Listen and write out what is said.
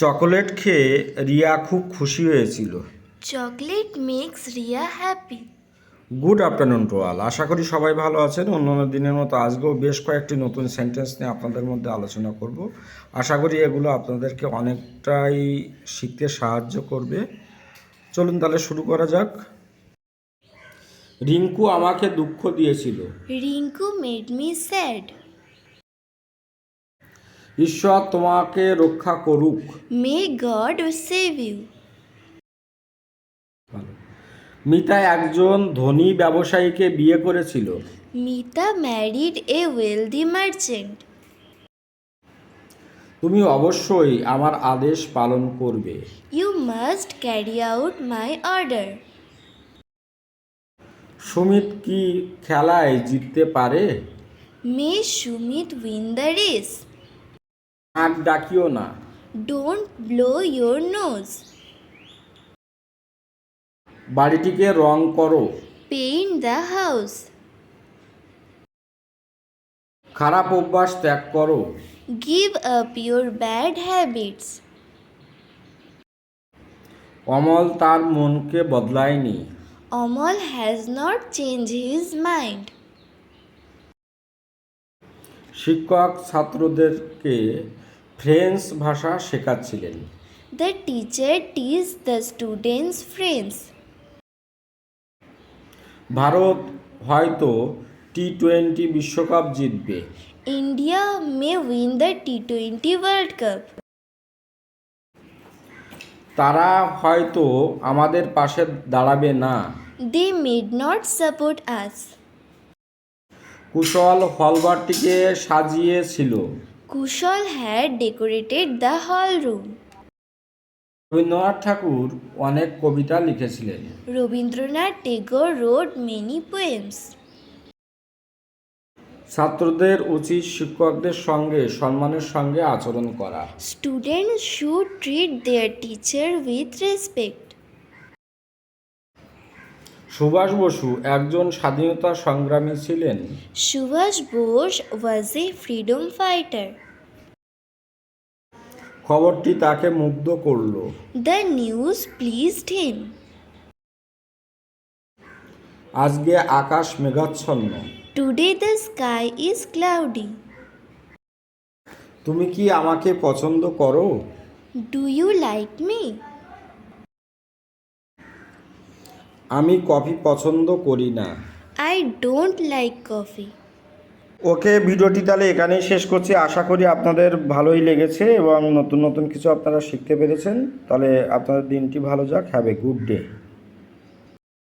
Chocolate খেয়ে রিয়া খুব খুশি হয়েছিল। Chocolate makes Riya happy good afternoon to all আশা করি সবাই ভালো আছেন। অন্যান্য দিনের মতো আজকেও বেশ কয়েকটি নতুন সেন্টেন্স নিয়ে আপনাদের মধ্যে আলোচনা করব। আশা করি এগুলো আপনাদেরকে অনেকটাই শিখতে সাহায্য করবে। চলুন তাহলে শুরু করা যাক। রিঙ্কু আমাকে দুঃখ দিয়েছিল। Rinku made me sad. ঈশ্বর তোমাকে রক্ষা করুক। May God save you Mita একজন ধনী ব্যবসায়ীকে বিয়ে করেছিল। Mita married a wealthy merchant তুমি অবশ্যই আমার আদেশ পালন করবে। You must carry out my order Sumit কি খেলায় জিততে পারে? May Sumit win the race নাক ডাকিও না Don't blow your nose. বাড়িটিকে রং করো Paint the house. খারাপ অভ্যাস ত্যাগ করো Give up your bad habits. Amal তার মনকে বদলায়নি Amal has not changed his mind. শিক্ষক ছাত্রদেরকে ফ্রেঞ্চ ভাষা শেখাচ্ছিলেন। The teacher teach the students French Bharat হয়তো টি টোয়েন্টি বিশ্বকাপ জিতবে। India may win the T twenty world cup তারা হয়তো আমাদের পাশে দাঁড়াবে না। They made not support us Kushal হলবার্টিকে সাজিয়েছিল। Kushal had decorated the hall room. Rabindranath Thakur অনেক কবিতা লিখেছিলেন Rabindranath Tagore wrote many poems. ছাত্রদের উচিত শিক্ষকদের সঙ্গে সম্মানের সঙ্গে আচরণ করা Students should treat their teacher with respect. Subhash Basu একজন স্বাধীনতা সংগ্রামী ছিলেন। Subhash Bose was a freedom fighter খবরটি তাকে মুগ্ধ করল। দ্য নিউজ প্লিজড হিম আজকে আকাশ মেঘাচ্ছন্ন। Today the sky is cloudy তুমি কি আমাকে পছন্দ করো? ডু ইউ লাইক মি আমি কফি পছন্দ করি না। I don't like coffee okay ভিডিওটি তাহলে এখানেই শেষ করছি। আশা করি আপনাদের ভালোই লেগেছে এবং নতুন নতুন কিছু আপনারা শিখতে পেরেছেন। তাহলে আপনাদের দিনটি ভালো যাক। Have a good day